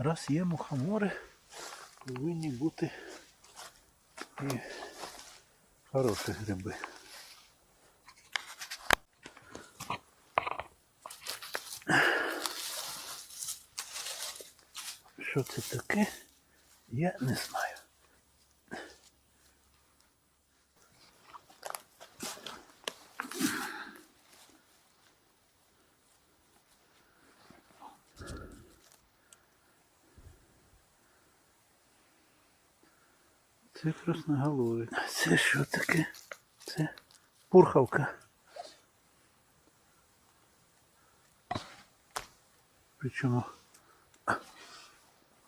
Раз є мухомори, повинні бути і хороші гриби. Що це таке? Я не знаю. Це красноголовий. Це що таке? Це пурхавка. Причому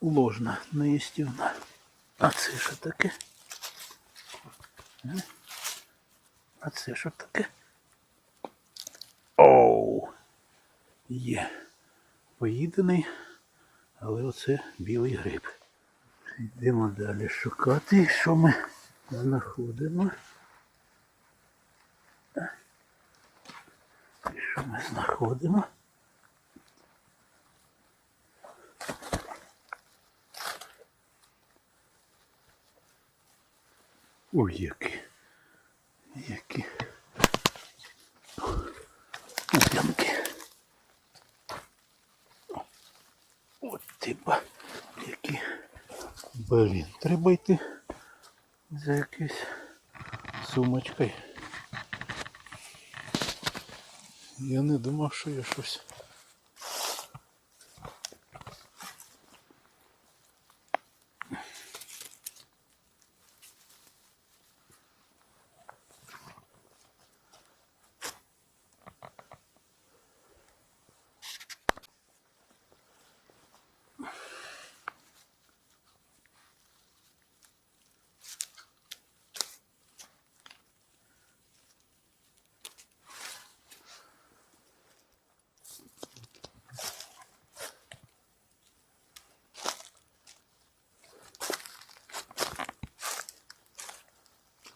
ложна, неїстівна. А це що таке? Е? А це що таке? Оу! Є. Поїдений, але оце білий гриб. Йдемо далі шукати, що ми знаходимо. І що ми знаходимо? Ой, які. Які. Пуп'янки. От ти ба. Які. Блін, треба йти за якоюсь сумочкою. Я не думав, що я щось.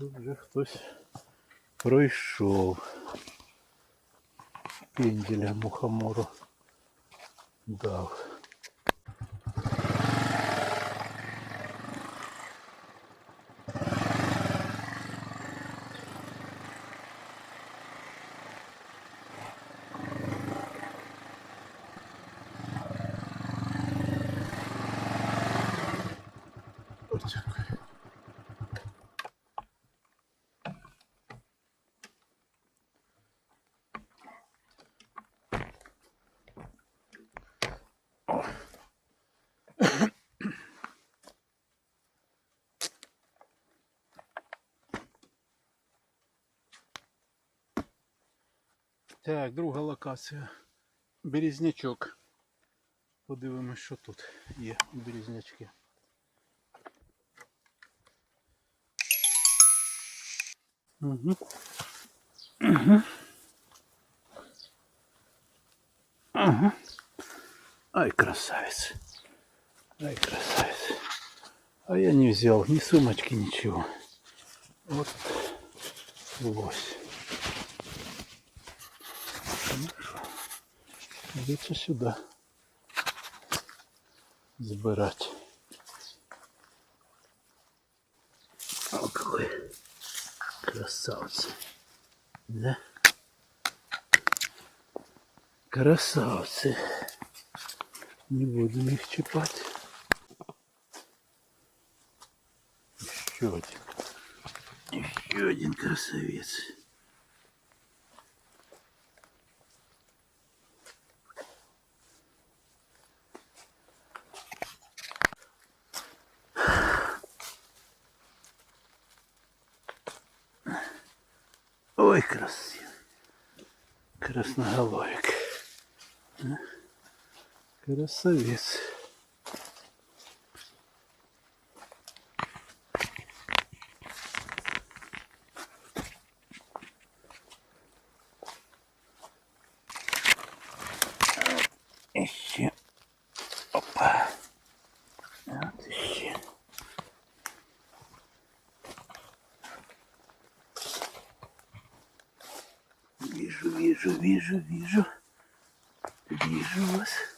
Тут вже хтось пройшов. Пенделя мухомору дав. Так, друга локація. Березнячок. Подивимось, що тут є березнячки. Угу. Угу. Ага. Ай, красавец. Ай, красавец. А я не взял ни сумочки, ничего. Вот лось. Ну що, Придется сюда збирати. О, какой красавец. Да? Красавцы. Не будем их чипать. Еще один. Еще один красавец. Красноголовик. Красавец. Вижу, вижу. Вижу, вижу, вижу. Вас.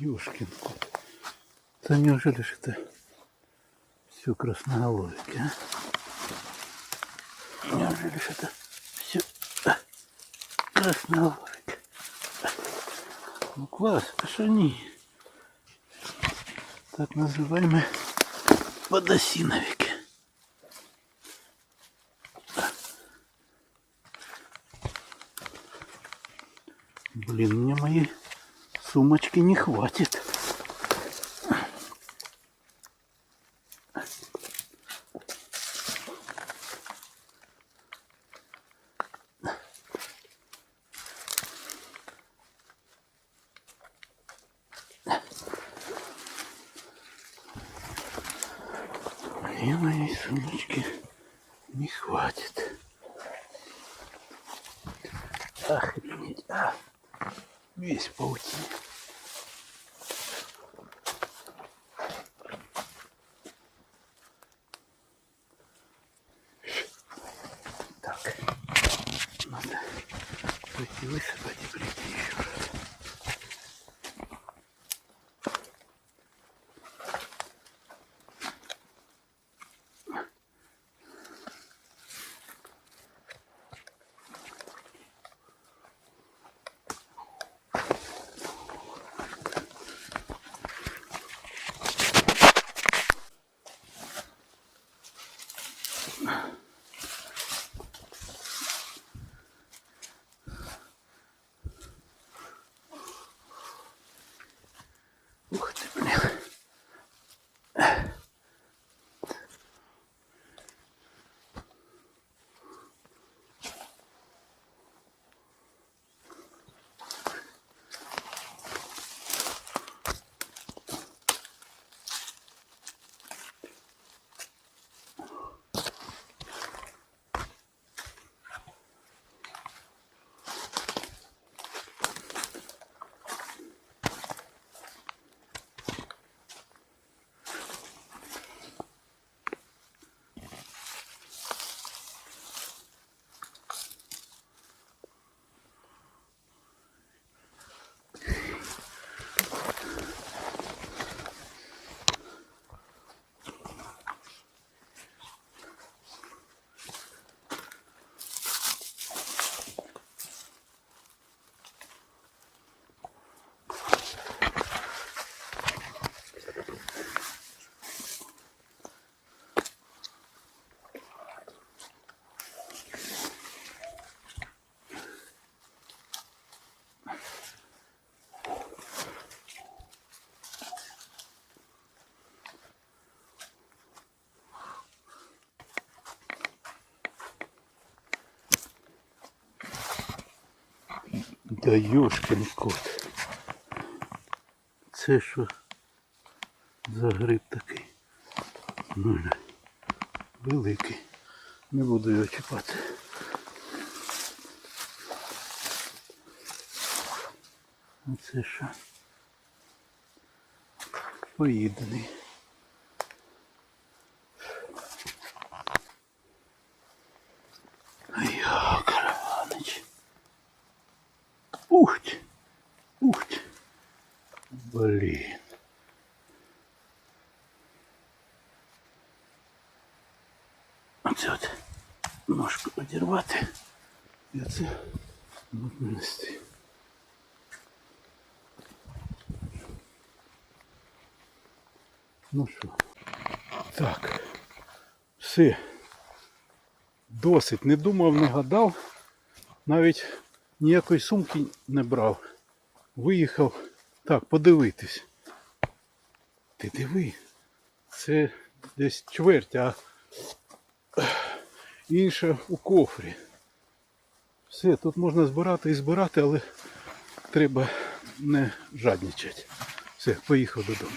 Ёшкин кот. Да неужели же это все красноголовики, а? Неужели же это все красноголовики? Ну класс, а что они? Так называемые подосиновики. Блин, мне моей сумочки не хватит. Мне моей сумочки не хватит. Охренеть. А, весь в пойти Да ёшкин кот. Це що за гриб такий? Ну, великий. Не буду його чіпати. А це що? Поїдений. Блін. Оце от ножку одірвати і оце от нанести. Ну що? Так. Все. Досить. Не думав, не гадав. Навіть ніякої сумки не брав. Виїхав так, подивитись. Ти диви. Це десь чверть, а інша у кофрі. Все, тут можна збирати і збирати, але треба не жадничати. Все, поїхав додому.